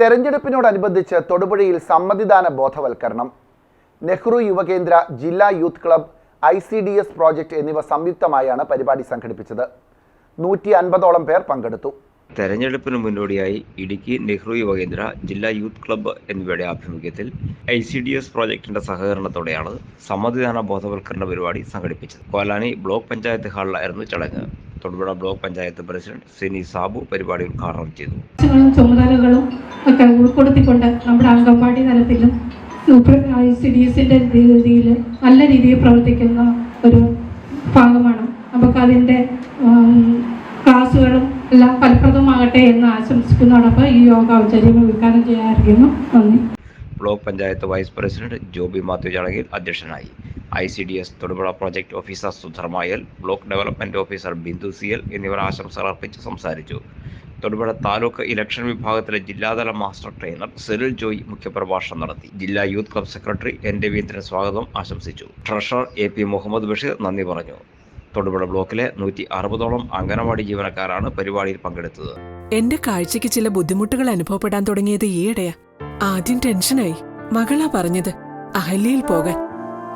തെരഞ്ഞെടുപ്പിനോടനുബന്ധിച്ച് തൊടുപുഴയിൽ സമ്മതിദാന ബോധവൽക്കരണം. നെഹ്റു യുവകേന്ദ്ര ജില്ലാ youth club I C D S project എന്നിവ സംയുക്തമായാണ് പരിപാടി സംഘടിപ്പിച്ചത്. നൂറ്റി അൻപതോളം പേർ പങ്കെടുത്തു. തെരഞ്ഞെടുപ്പിന് മുന്നോടിയായി ഇടുക്കി നെഹ്റു യുവകേന്ദ്ര ജില്ലാ യൂത്ത് ക്ലബ്ബ് എന്നിവയുടെ ആഭിമുഖ്യത്തിൽ ഐ സി ഡി എസ് പ്രോജക്ടിന്റെ സഹകരണത്തോടെയാണ് സമ്മതിദാന ബോധവൽക്കരണ പരിപാടി സംഘടിപ്പിച്ചത്. കോലാനി ബ്ലോക്ക് പഞ്ചായത്ത് ഹാളിലായിരുന്നു ചടങ്ങ്. തൊടുപുഴ ബ്ലോക്ക് പഞ്ചായത്ത് പ്രസിഡന്റ് സിനി സാബു പരിപാടി ഉദ്ഘാടനം ചെയ്തു. ചുമതലകളും ഒക്കെ ഉൾപ്പെടുത്തിക്കൊണ്ട് നമ്മുടെ അംഗൻവാടി തലത്തിലും ഐ സി ഡി എസിന്റെ രീതിയിൽ നല്ല രീതിയിൽ പ്രവർത്തിക്കുന്ന ഒരു ഭാഗമാണ്. നമുക്ക് അതിന്റെ ക്ലാസ്സുകളും എല്ലാം ഫലപ്രദമാകട്ടെ എന്ന് ആശംസിക്കുന്നതോടൊപ്പം ഈ യോഗ ഔചര്യം ഉദ്ഘാടനം ചെയ്യാറിയുന്നു നന്ദി. Block panchayat vice president Joby Mathew ചടങ്ങിൽ അധ്യക്ഷനായി. I C D S Thodupuzha project officer സുധർമായൽ block development officer Bindu C L എന്നിവർ ആശംസകൾ അർപ്പിച്ച് സംസാരിച്ചു. തൊടുപുഴ താലൂക്ക് ഇലക്ഷൻ വിഭാഗത്തിലെ ജില്ലാതല മാസ്റ്റർ ട്രെയിനർ സെറിൽ ജോയ് മുഖ്യപ്രഭാഷണം നടത്തി. ജില്ലാ youth club secretary N Raveendran സ്വാഗതം ആശംസിച്ചു. Treasurer A P Muhammad Basheer നന്ദി പറഞ്ഞു. തൊടുപുഴ ബ്ലോക്കിലെ നൂറ്റി അറുപതോളം അംഗനവാടി ജീവനക്കാരാണ് പരിപാടിയിൽ പങ്കെടുത്തത്. എന്റെ കാഴ്ചയ്ക്ക് ചില ബുദ്ധിമുട്ടുകൾ അനുഭവപ്പെടാൻ തുടങ്ങിയത് ഈയിടെയാ. ആദ്യം ടെൻഷനായി. മകളാ പറഞ്ഞത് അഹല്യയിൽ പോകാൻ.